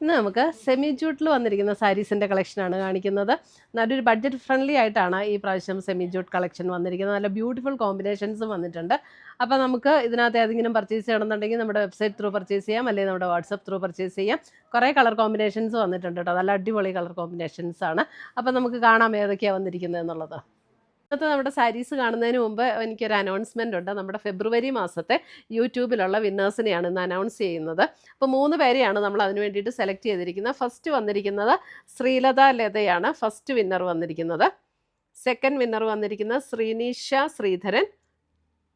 ഇന്ന് നമുക്ക് സെമി ജൂട്ടിൽ വന്നിരിക്കുന്ന സാരീസിന്റെ കളക്ഷനാണ് കാണിക്കുന്നത്. നല്ലൊരു ബഡ്ജറ്റ് ഫ്രണ്ട്ലി ആയിട്ടാണ് ഈ പ്രാവശ്യം സെമി ജൂട്ട് കളക്ഷൻ വന്നിരിക്കുന്നത്. നല്ല ബ്യൂട്ടിഫുൾ കോമ്പിനേഷൻസും വന്നിട്ടുണ്ട്. അപ്പോൾ നമുക്ക് ഇതിനകത്ത് ഏതെങ്കിലും പർച്ചേസ് ചെയ്യണമെന്നുണ്ടെങ്കിൽ നമ്മുടെ വെബ്സൈറ്റ് ത്രൂ പർച്ചേസ് ചെയ്യാം. അല്ലെങ്കിൽ നമ്മുടെ വാട്സപ്പ് ത്രൂ പർച്ചേസ് ചെയ്യാം. കുറേ കളർ കോമ്പിനേഷൻസ് വന്നിട്ടുണ്ട് കേട്ടോ. നല്ല അടിപൊളി കളർ കോമ്പിനേഷൻസ് ആണ്. അപ്പോൾ നമുക്ക് കാണാം ഏതൊക്കെയാണ് വന്നിരിക്കുന്നത് എന്നുള്ളത്. ഇന്നത്തെ നമ്മുടെ സാരീസ് കാണുന്നതിന് മുമ്പ് എനിക്കൊരു അനൗൺസ്മെന്റ് ഉണ്ട്. നമ്മുടെ ഫെബ്രുവരി മാസത്തെ യൂട്യൂബിലുള്ള വിന്നേഴ്സിനെയാണ് ഇന്ന് അനൗൺസ് ചെയ്യുന്നത്. അപ്പോൾ മൂന്ന് പേരെയാണ് നമ്മൾ അതിന് വേണ്ടിയിട്ട് സെലക്ട് ചെയ്തിരിക്കുന്നത്. ഫസ്റ്റ് വന്നിരിക്കുന്നത് ശ്രീലത ലതയാണ്. ഫസ്റ്റ് വിന്നർ വന്നിരിക്കുന്നത്. സെക്കൻഡ് വിന്നർ വന്നിരിക്കുന്നത് ശ്രീനീഷ ശ്രീധരൻ.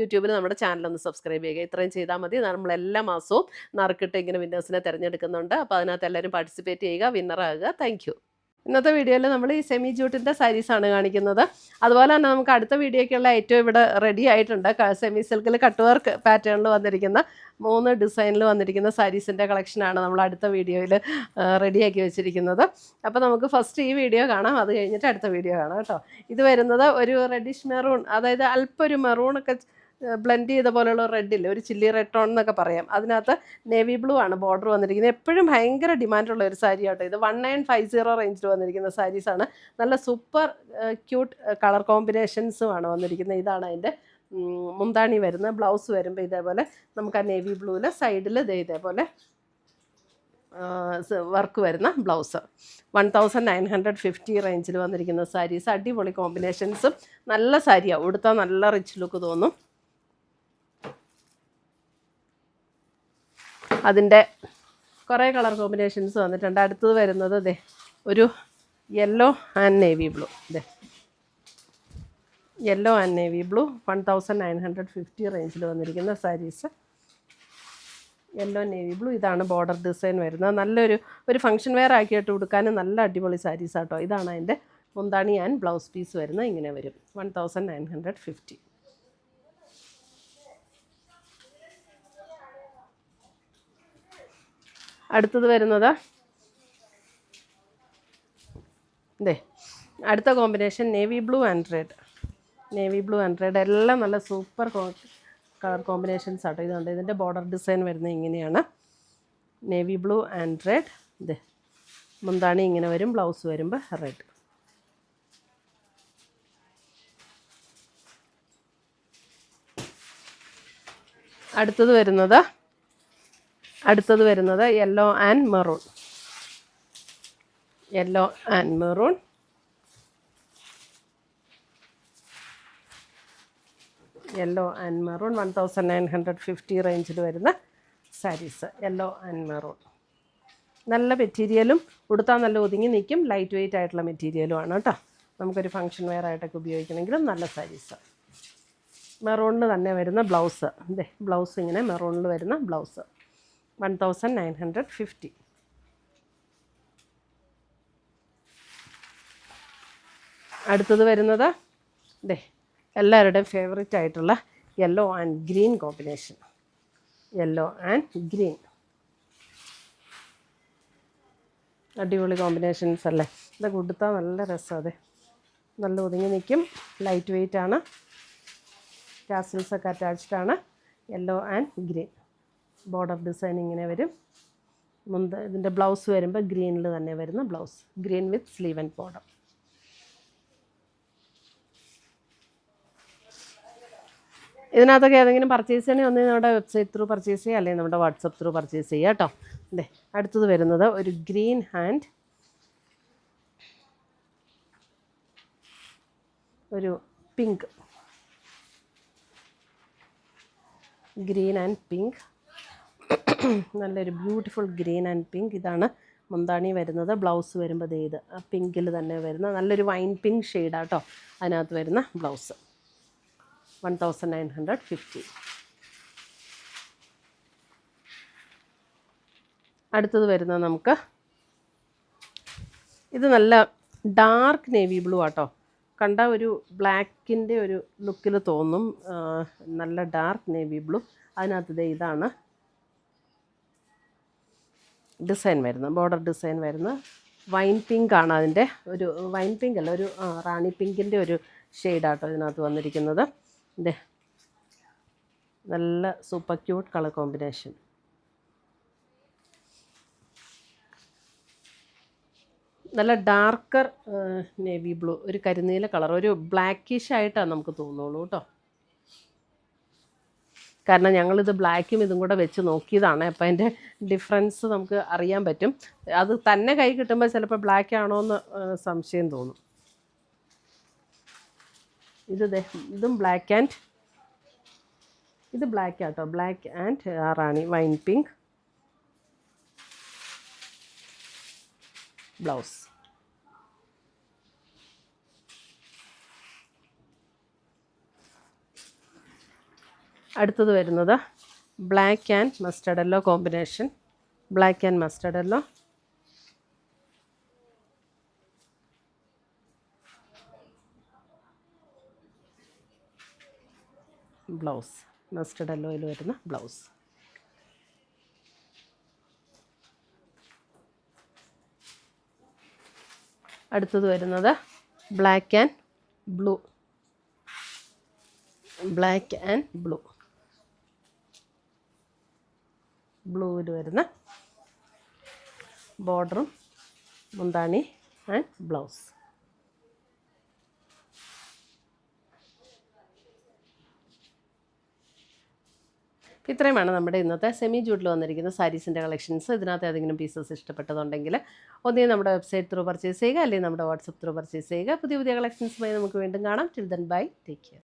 യൂട്യൂബിൽ നമ്മുടെ ചാനൽ ഒന്ന് സബ്സ്ക്രൈബ് ചെയ്യുക. ഇത്രയും ചെയ്താൽ മതി. നമ്മൾ എല്ലാ മാസവും നറുക്കിട്ട് ഇങ്ങനെ വിന്നേഴ്സിനെ തിരഞ്ഞെടുക്കുന്നുണ്ട്. അപ്പോൾ അതിനകത്ത് എല്ലാവരും പാർട്ടിസിപ്പേറ്റ് ചെയ്യുക. വിന്നറാകുക താങ്ക് ഇന്നത്തെ വീഡിയോയിൽ നമ്മൾ ഈ സെമി ജൂട്ടിന്റെ സാരീസാണ് കാണിക്കുന്നത്. അതുപോലെ തന്നെ നമുക്ക് അടുത്ത വീഡിയോയ്ക്കുള്ള ഏറ്റവും ഇവിടെ റെഡി ആയിട്ടുണ്ട്. സെമി സിൽക്കിൽ കട്ട് വർക്ക് പാറ്റേണിൽ വന്നിരിക്കുന്ന മൂന്ന് ഡിസൈനിൽ വന്നിരിക്കുന്ന സാരീസിന്റെ കളക്ഷനാണ് നമ്മൾ അടുത്ത വീഡിയോയിൽ റെഡിയാക്കി വെച്ചിരിക്കുന്നത്. അപ്പോൾ നമുക്ക് ഫസ്റ്റ് ഈ വീഡിയോ കാണാം. അത് കഴിഞ്ഞിട്ട് അടുത്ത വീഡിയോ കാണാം കേട്ടോ. ഇത് വരുന്നത് ഒരു റെഡിഷ് മെറൂൺ അതായത് അല്പം ഒരു മെറൂണൊക്കെ ബ്ലെൻഡ് ചെയ്ത പോലെയുള്ള റെഡില്ലേ ഒരു ചില്ലി റെഡ് ടോൺ എന്നൊക്കെ പറയാം. അതിനകത്ത് നേവി ബ്ലൂ ആണ് ബോർഡർ വന്നിരിക്കുന്നത്. എപ്പോഴും ഭയങ്കര ഡിമാൻഡുള്ള ഒരു സാരി ആട്ടോ ഇത്. വൺ നയൻ ഫൈവ് സീറോ റേഞ്ചിൽ വന്നിരിക്കുന്ന സാരീസാണ് നല്ല സൂപ്പർ ക്യൂട്ട് കളർ കോമ്പിനേഷൻസുമാണ് വന്നിരിക്കുന്നത്. ഇതാണ് അതിന്റെ മുന്താണി വരുന്നത് ബ്ലൗസ് വരുമ്പോൾ ഇതേപോലെ നമുക്ക് ആ നേവി ബ്ലൂവിൽ സൈഡിൽ ഇതേ ഇതേപോലെ വർക്ക് വരുന്ന blouse one thousand nine hundred fifty റേഞ്ചിൽ വന്നിരിക്കുന്ന സാരീസ് അടിപൊളി കോമ്പിനേഷൻസും നല്ല സാരിയാണ് ഉടുത്താൽ നല്ല റിച്ച് ലുക്ക് തോന്നും. അതിന്റെ കുറേ കളർ കോമ്പിനേഷൻസ് വന്നിട്ടുണ്ട്. അടുത്തത് വരുന്നത് ദേ ഒരു yellow and navy blue they yellow and navy blue one thousand nine hundred fifty റേഞ്ചിൽ വന്നിരിക്കുന്ന സാരീസ് യെല്ലോ നേവി ബ്ലൂ ഇതാണ് ബോർഡർ ഡിസൈൻ വരുന്നത്. നല്ലൊരു ഒരു ഫംഗ്ഷൻ വെയർ ആക്കിയിട്ട് കൊടുക്കാനും നല്ല അടിപൊളി സാരീസ് ആട്ടോ. ഇതാണ് അതിന്റെ മുന്താണി ആൻഡ് ബ്ലൗസ് പീസ് വരുന്നത്. ഇങ്ങനെ വരും. One thousand nine hundred fifty അടുത്തത് വരുന്നത്. ഇതേ അടുത്ത combination navy blue and red. Navy blue and red എല്ലാം നല്ല സൂപ്പർ കളർ കോമ്പിനേഷൻസ് ആട്ടോ. ഇതുണ്ട് ഇതിന്റെ ബോർഡർ ഡിസൈൻ വരുന്നത് ഇങ്ങനെയാണ്. Navy blue and red. ഇത് മുന്താണി ഇങ്ങനെ വരും ബ്ലൗസ് വരുമ്പോൾ റെഡ്. അടുത്തത് വരുന്നത് അടുത്തത് വരുന്നത് yellow and maroon yellow and maroon yellow and maroon one thousand nine hundred fifty റേഞ്ചിൽ വരുന്ന സാരീസ് യെല്ലോ ആൻഡ് മെറൂൺ നല്ല മെറ്റീരിയലും ഉടുത്താൽ നല്ല ഒതുങ്ങി നിൽക്കും ലൈറ്റ് വെയിറ്റ് ആയിട്ടുള്ള മെറ്റീരിയലും ആണ് കേട്ടോ നമുക്കൊരു ഫങ്ഷൻ വെയർ ആയിട്ടൊക്കെ ഉപയോഗിക്കണമെങ്കിലും നല്ല സാരീസ് മെറൂണിൽ തന്നെ വരുന്ന ബ്ലൗസ് ഇതേ ബ്ലൗസ് ഇങ്ങനെ മെറൂണിൽ വരുന്ന blouse one thousand nine hundred fifty അടുത്തത് വരുന്നത് ദേ എല്ലാവരുടെയും ഫേവറേറ്റ് ആയിട്ടുള്ള yellow and green combination yellow and green അടിപൊളി കോമ്പിനേഷൻസ് അല്ലേ? ഇതൊക്കെ ഉടുത്താൽ നല്ല രസം അതെ. നല്ല ഒതുങ്ങി നിൽക്കും ലൈറ്റ് വെയിറ്റ് ആണ്. ടാസിൽസ് ഒക്കെ അറ്റാച്ച്ഡ് ആണ്. Yellow and green border design ഇങ്ങനെ വരും. മുന്ത ഇതിന്റെ ബ്ലൗസ് വരുമ്പോൾ ഗ്രീനിൽ തന്നെ വരുന്ന blouse. Green with sleeve and border. ഇതിനകത്തൊക്കെ ഏതെങ്കിലും പർച്ചേസ് ചെയ്യണമെങ്കിൽ ഒന്ന് നമ്മുടെ വെബ്സൈറ്റ് ത്രൂ പർച്ചേസ് ചെയ്യുക അല്ലെങ്കിൽ നമ്മുടെ വാട്സപ്പ് ത്രൂ പർച്ചേസ് ചെയ്യുക കേട്ടോ. അതെ അടുത്തത് വരുന്നത് ഒരു ഗ്രീൻ ഹാൻഡ്. ഒരു പിങ്ക്. Green and pink. നല്ലൊരു ബ്യൂട്ടിഫുൾ ഗ്രീൻ ആൻഡ് പിങ്ക് ഇതാണ് മുന്താണി വരുന്നത്. ബ്ലൗസ് വരുമ്പോൾ ഇത്. ആ പിങ്കിൽ തന്നെ വരുന്ന നല്ലൊരു വൈൻ പിങ്ക് ഷെയ്ഡാട്ടോ അതിനകത്ത് വരുന്ന blouse one thousand nine hundred fifty അടുത്തത് വരുന്നത് നമുക്ക് ഇത് നല്ല ഡാർക്ക് നേവി ബ്ലൂ ആട്ടോ കണ്ട ഒരു ബ്ലാക്കിന്റെ ഒരു ലുക്കിൽ തോന്നും. നല്ല ഡാർക്ക് നേവി ബ്ലൂ അതിനകത്ത് ഇതാണ് ഡിസൈൻ വരുന്നത് ബോർഡർ ഡിസൈൻ വരുന്നത് വൈൻ പിങ്ക് ആണ് അതിന്റെ ഒരു വൈൻ പിങ്ക് അല്ല ഒരു റാണി പിങ്കിന്റെ ഒരു ഷെയ്ഡാട്ടോ ഇതിനകത്ത് വന്നിരിക്കുന്നത്. ഇതേ നല്ല സൂപ്പർ ക്യൂട്ട് കളർ കോമ്പിനേഷൻ. നല്ല ഡാർക്കർ നേവി ബ്ലൂ ഒരു കരിനീല കളർ ഒരു ബ്ലാക്കിഷ് ആയിട്ടാണ് നമുക്ക് തോന്നുള്ളൂ കേട്ടോ. കാരണം ഞങ്ങളിത് ബ്ലാക്കും ഇതും കൂടെ വെച്ച് നോക്കിയതാണ്. അപ്പോൾ അതിന്റെ ഡിഫറൻസ് നമുക്ക് അറിയാൻ പറ്റും. അത് തന്നെ കൈ കിട്ടുമ്പോൾ ചിലപ്പോൾ ബ്ലാക്ക് ആണോ എന്ന് സംശയം തോന്നും. ഇത് ഇതും ബ്ലാക്ക് ആൻഡ് ഇത് ബ്ലാക്ക് ആട്ടോ. Black and rani wine pink blouse അടുത്തത് വരുന്നത് black and mustard yellow combination. Black and mustard yellow blouse. Mustard എല്ലോയിൽ വരുന്ന ബ്ലൗസ്. അടുത്തത് വരുന്നത് black and blue. Black and blue. ബ്ലൂവിൽ വരുന്ന ബോർഡറും മുന്താണി ആൻഡ് ബ്ലൗസ്. ഇത്രയുമാണ് നമ്മുടെ ഇന്നത്തെ സെമി ജൂട്ടിൽ വന്നിരിക്കുന്ന സാരീസിന്റെ കളക്ഷൻസ് ഇതിനകത്ത് ഏതെങ്കിലും പീസസ് ഇഷ്ടപ്പെട്ടതുണ്ടെങ്കിൽ ഒന്നേ നമ്മുടെ വെബ്സൈറ്റ് ത്രൂ പർച്ചേസ് ചെയ്യുക അല്ലെങ്കിൽ നമ്മുടെ വാട്സപ്പ് ത്രൂ പർച്ചേസ് ചെയ്യുക. പുതിയ പുതിയ കളക്ഷൻസുമായി നമുക്ക് വീണ്ടും കാണാം. Till bye take care